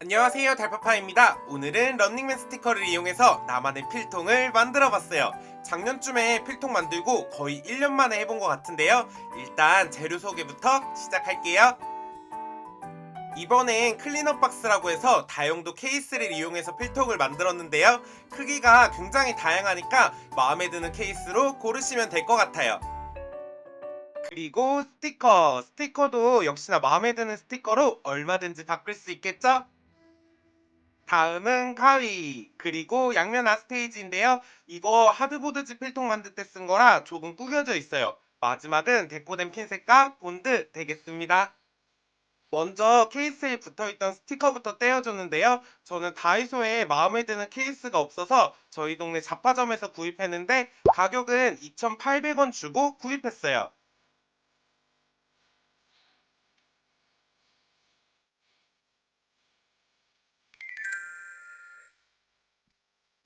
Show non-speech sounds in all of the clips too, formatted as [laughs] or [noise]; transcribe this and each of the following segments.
안녕하세요 달파파입니다. 오늘은 런닝맨 스티커를 이용해서 나만의 필통을 만들어 봤어요. 작년쯤에 필통 만들고 거의 1년 만에 해본 것 같은데요. 일단 재료 소개부터 시작할게요. 이번엔 클린업 박스라고 해서 다용도 케이스를 이용해서 필통을 만들었는데요. 크기가 굉장히 다양하니까 마음에 드는 케이스로 고르시면 될 것 같아요. 그리고 스티커. 스티커도 역시나 마음에 드는 스티커로 얼마든지 바꿀 수 있겠죠? 다음은 가위 그리고 양면 아스테이지인데요. 이거 하드보드지 필통 만들 때 쓴 거라 조금 구겨져 있어요. 마지막은 데코된 핀셋과 본드 되겠습니다. 먼저 케이스에 붙어있던 스티커부터 떼어줬는데요. 저는 다이소에 마음에 드는 케이스가 없어서 저희 동네 잡화점에서 구입했는데 가격은 2,800원 주고 구입했어요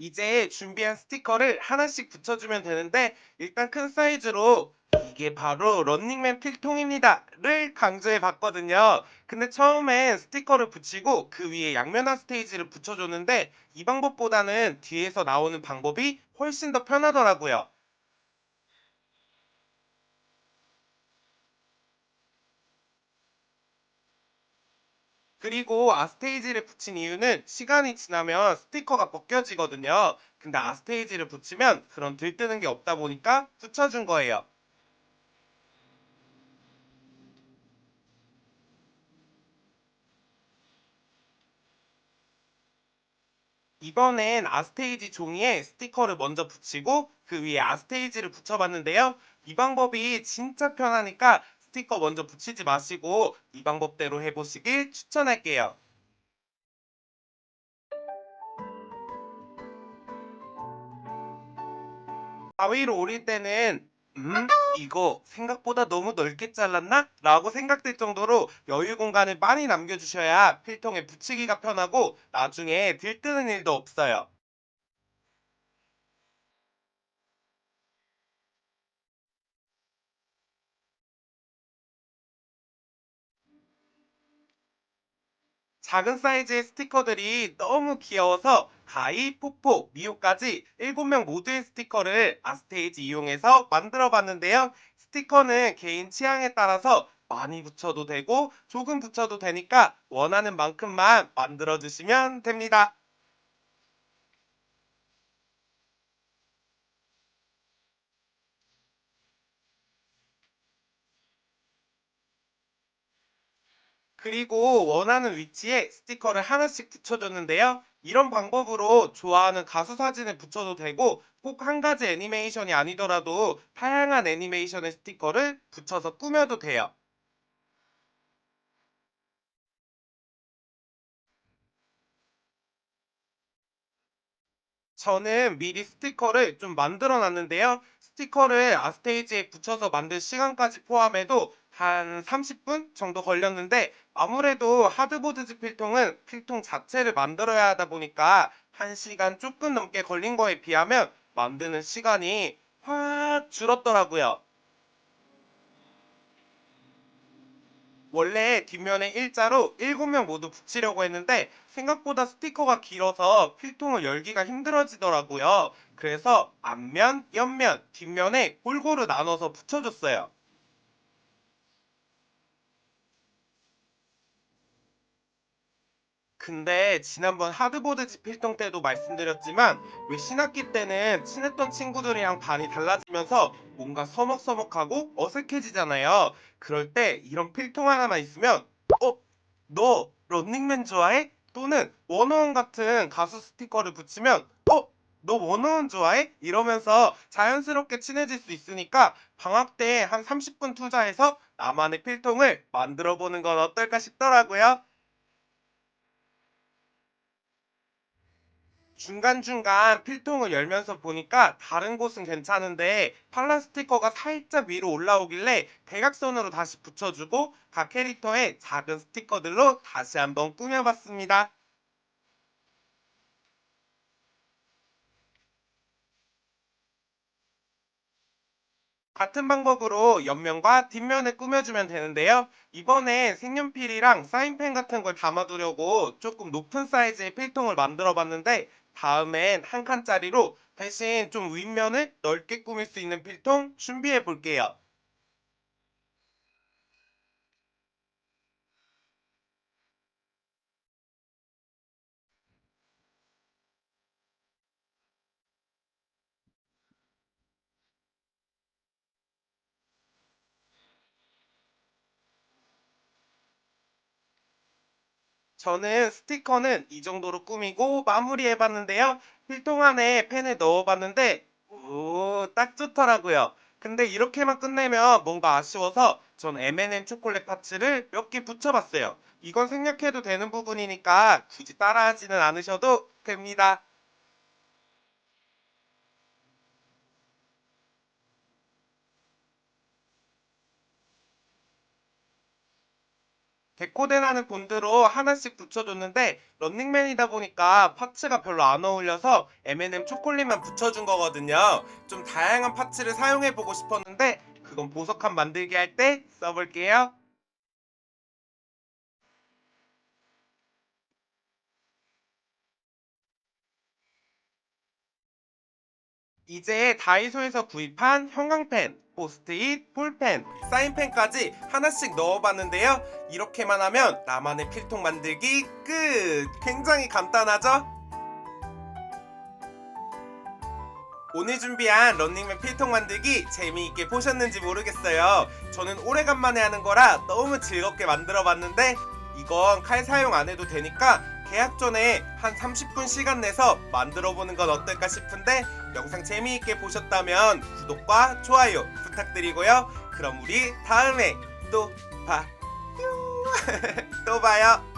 이제 준비한 스티커를 하나씩 붙여주면 되는데 일단 큰 사이즈로 이게 바로 런닝맨 필통입니다를 강조해 봤거든요. 근데 처음엔 스티커를 붙이고 그 위에 양면화 스테이지를 붙여줬는데 이 방법보다는 뒤에서 나오는 방법이 훨씬 더 편하더라고요. 그리고 아스테이지를 붙인 이유는 시간이 지나면 스티커가 벗겨지거든요. 근데 아스테이지를 붙이면 그런 들뜨는 게 없다 보니까 붙여준 거예요. 이번엔 아스테이지 종이에 스티커를 먼저 붙이고 그 위에 아스테이지를 붙여봤는데요. 이 방법이 진짜 편하니까 스티커 먼저 붙이지 마시고 이 방법대로 해보시길 추천할게요. 가위로 오릴 때는 음? 이거 생각보다 너무 넓게 잘랐나? 라고 생각될 정도로 여유 공간을 많이 남겨주셔야 필통에 붙이기가 편하고 나중에 들뜨는 일도 없어요. 작은 사이즈의 스티커들이 너무 귀여워서 가이, 포포, 미호까지 7명 모두의 스티커를 아스테이지 이용해서 만들어 봤는데요. 스티커는 개인 취향에 따라서 많이 붙여도 되고 조금 붙여도 되니까 원하는 만큼만 만들어 주시면 됩니다. 그리고 원하는 위치에 스티커를 하나씩 붙여줬는데요. 이런 방법으로 좋아하는 가수 사진을 붙여도 되고 꼭 한 가지 애니메이션이 아니더라도 다양한 애니메이션의 스티커를 붙여서 꾸며도 돼요. 저는 미리 스티커를 좀 만들어 놨는데요. 스티커를 아스테이지에 붙여서 만들 시간까지 포함해도 한 30분 정도 걸렸는데 아무래도 하드보드지 필통은 필통 자체를 만들어야 하다 보니까 1시간 조금 넘게 걸린 거에 비하면 만드는 시간이 확 줄었더라고요. 원래 뒷면에 일자로 7명 모두 붙이려고 했는데 생각보다 스티커가 길어서 필통을 열기가 힘들어지더라고요. 그래서 앞면, 옆면, 뒷면에 골고루 나눠서 붙여줬어요. 근데 지난번 하드보드 필통 때도 말씀드렸지만 왜 신학기 때는 친했던 친구들이랑 반이 달라지면서 뭔가 서먹서먹하고 어색해지잖아요. 그럴 때 이런 필통 하나만 있으면 어? 너 런닝맨 좋아해? 또는 원어원 같은 가수 스티커를 붙이면 어? 너 원어원 좋아해? 이러면서 자연스럽게 친해질 수 있으니까 방학 때 한 30분 투자해서 나만의 필통을 만들어 보는 건 어떨까 싶더라고요. 중간중간 필통을 열면서 보니까 다른 곳은 괜찮은데 팔라 스티커가 살짝 위로 올라오길래 대각선으로 다시 붙여주고 각 캐릭터의 작은 스티커들로 다시 한번 꾸며봤습니다. 같은 방법으로 옆면과 뒷면을 꾸며주면 되는데요. 이번엔 색연필이랑 사인펜 같은 걸 담아두려고 조금 높은 사이즈의 필통을 만들어 봤는데 다음엔 한 칸짜리로 대신 좀 윗면을 넓게 꾸밀 수 있는 필통 준비해 볼게요. 저는 스티커는 이 정도로 꾸미고 마무리해 봤는데요. 필통 안에 펜을 넣어 봤는데 오, 딱 좋더라고요. 근데 이렇게만 끝내면 뭔가 아쉬워서 전 M&M 초콜릿 파츠를 몇 개 붙여봤어요. 이건 생략해도 되는 부분이니까 굳이 따라하지는 않으셔도 됩니다. 데코덴하는 본드로 하나씩 붙여줬는데 런닝맨이다 보니까 파츠가 별로 안 어울려서 M&M 초콜릿만 붙여준 거거든요. 좀 다양한 파츠를 사용해보고 싶었는데 그건 보석함 만들기 할 때 써볼게요. 이제 다이소에서 구입한 형광펜, 포스트잇, 볼펜, 사인펜까지 하나씩 넣어봤는데요. 이렇게만 하면 나만의 필통 만들기 끝! 굉장히 간단하죠? 오늘 준비한 런닝맨 필통 만들기 재미있게 보셨는지 모르겠어요. 저는 오래간만에 하는 거라 너무 즐겁게 만들어 봤는데 이건 칼 사용 안 해도 되니까 계약 전에 한 30분 시간 내서 만들어 보는 건 어떨까 싶은데 영상 재미있게 보셨다면 구독과 좋아요 부탁드리고요. 그럼 우리 다음에 또 봐요. [laughs] 또 봐요.